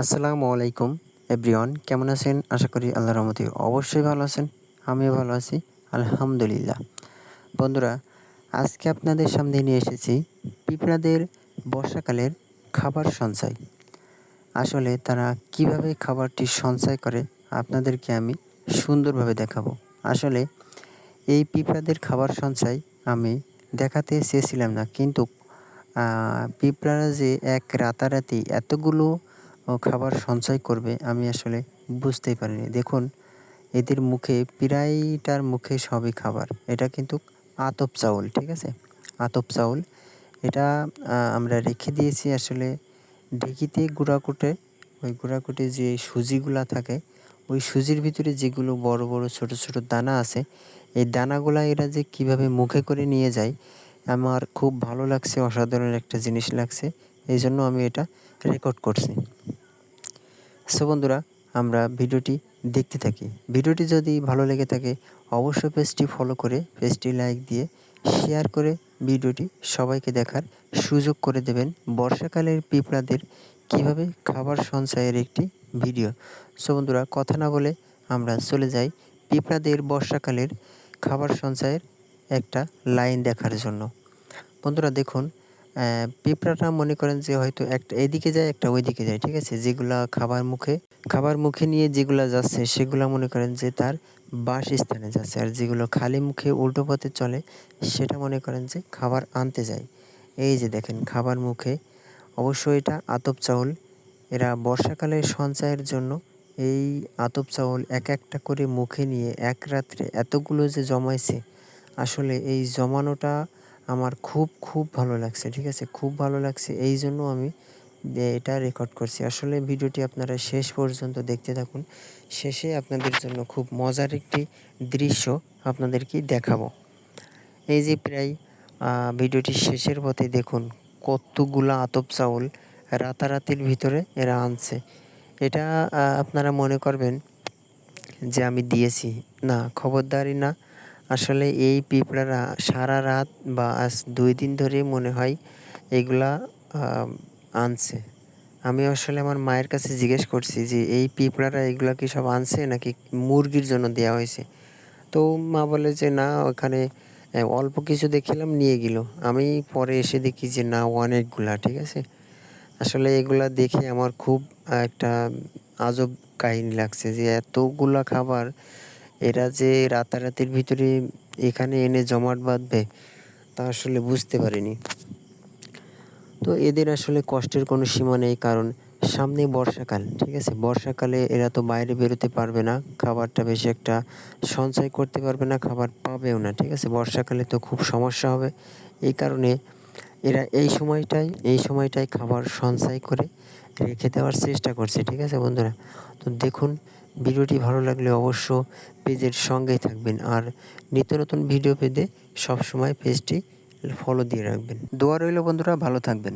আসসালামু আলাইকুম, এভরিওয়ান। কেমন আছেন? আশা করি আল্লাহ রহমতে অবশ্যই ভালো আছেন। আমিও ভালো আছি, আলহামদুলিল্লাহ। বন্ধুরা, আজকে আপনাদের সামনে নিয়ে এসেছি পিঁপড়াদের বর্ষাকালের খাবার সঞ্চয়। আসলে তারা কীভাবে খাবারটি সঞ্চয় করে, আপনাদেরকে আমি সুন্দরভাবে দেখাবো। আসলে এই পিঁপড়াদের খাবার সঞ্চয় আমি দেখাতে চেয়েছিলাম না, কিন্তু পিঁপড়ারা যে এক রাতারাতি এতগুলো খাবার সঞ্চয় করবে, আমি আসলে বুঝতেই পারিনি। দেখুন, এদের মুখে প্রায়টার মুখে সবই খাবার। এটা কিন্তু আতপ চাউল, ঠিক আছে? আতপ চাউল, এটা আমরা রেখে দিয়েছি আসলে ঢেকিতে গুঁড়াকুটে ওই গুঁড়াকুটে যে সুজিগুলা থাকে, ওই সুজির ভিতরে যেগুলো বড় বড়, ছোট ছোট দানা আছে, এই দানাগুলা এরা যে কীভাবে মুখে করে নিয়ে যায়, আমার খুব ভালো লাগছে, অসাধারণ একটা জিনিস লাগছে। এই জন্য আমি এটা রেকর্ড করছি। সো বন্ধুরা, আমরা ভিডিওটি দেখতে থাকি। ভিডিওটি যদি ভালো লেগে থাকে, অবশ্যই পেজটি ফলো করে, পেজটি লাইক দিয়ে শেয়ার করে ভিডিওটি সবাইকে দেখার সুযোগ করে দেবেন বর্ষাকালের পিঁপড়াদের কীভাবে খাবার সঞ্চয়ের একটি ভিডিও। সো বন্ধুরা, কথা না বলে আমরা চলে যাই পিঁপড়াদের বর্ষাকালের খাবার সঞ্চয়ের একটা লাইন দেখার জন্য। বন্ধুরা, দেখুন পিঁপড়াটা মনে করেন যে হয়তো একটা এদিকে যায়, একটা ওইদিকে যায়, ঠিক আছে? যেগুলা খাবার মুখে খাবার মুখে নিয়ে যেগুলা যাচ্ছে, সেগুলা মনে করেন যে তার বাসস্থানে যাচ্ছে। আর যেগুলো খালি মুখে উল্টো পথে চলে, সেটা মনে করেন যে খাবার আনতে যায়। এই যে দেখেন, খাবার মুখে অবশ্যই এটা আতপ চাউল। এরা বর্ষাকালের সঞ্চয়ের জন্য এই আতপ চাউল এক একটা করে মুখে নিয়ে এক রাত্রে এতগুলো যে জমাইছে, আসলে এই জমানোটা আমার খুব খুব ভালো লাগছে, ঠিক আছে? খুব ভালো লাগছে, এই জন্য আমি এটা রেকর্ড করছি। আসলে ভিডিওটি আপনারা শেষ পর্যন্ত দেখতে থাকুন। শেষে আপনাদের জন্য খুব মজার একটি দৃশ্য আপনাদেরকে দেখাবো। এই যে প্রায় ভিডিওটি শেষের পথে দেখুন, কতগুলো আতপ চাউল রাতারাতির ভিতরে এরা আনছে। এটা আপনারা মনে করবেন যে আমি দিয়েছি। না, খবরদারি না আসলে এই পিঁপড়ারা সারা রাত বা আজ দুই দিন ধরে মনে হয় এগুলা আনছে। আমি আসলে আমার মায়ের কাছে জিজ্ঞেস করছি যে, এই পিঁপড়ারা এগুলো কি সব আনছে নাকি মুরগির জন্য দেওয়া হয়েছে? তো মা বলে যে, না, ওখানে অল্প কিছু দেখিলাম, নিয়ে গেল। আমি পরে এসে দেখি যে, না, অনেকগুলা, ঠিক আছে? আসলে এগুলা দেখে আমার খুব একটা আজব কাহিনী লাগছে যে, এতগুলা খাবার এরা যে রাতারাতির ভিতরে এখানে এনে জমাট বাঁধবে, তা আসলে বুঝতে পারিনি। তো এদের আসলে কষ্টের কোনো সীমা নেই, কারণ সামনে বর্ষাকাল, ঠিক আছে? বর্ষাকালে এরা তো বাইরে বেরোতে পারবে না, খাবারটা বেশি একটা সঞ্চয় করতে পারবে না, খাবার পাবেও না, ঠিক আছে? বর্ষাকালে তো খুব সমস্যা হবে। এই কারণে এরা এই সময়টাই এই সময়টাই খাবার সঞ্চয় করে রেখে দেওয়ার চেষ্টা করছে, ঠিক আছে বন্ধুরা? তো দেখুন ভিডিওটি ভালো লাগলে অবশ্য পেজের সঙ্গেই থাকবেন আর নিত্য নতুন ভিডিও পেতে সবসময় পেজটি ফলো দিয়ে রাখবেন। দোয়া রইল বন্ধুরা, ভালো থাকবেন।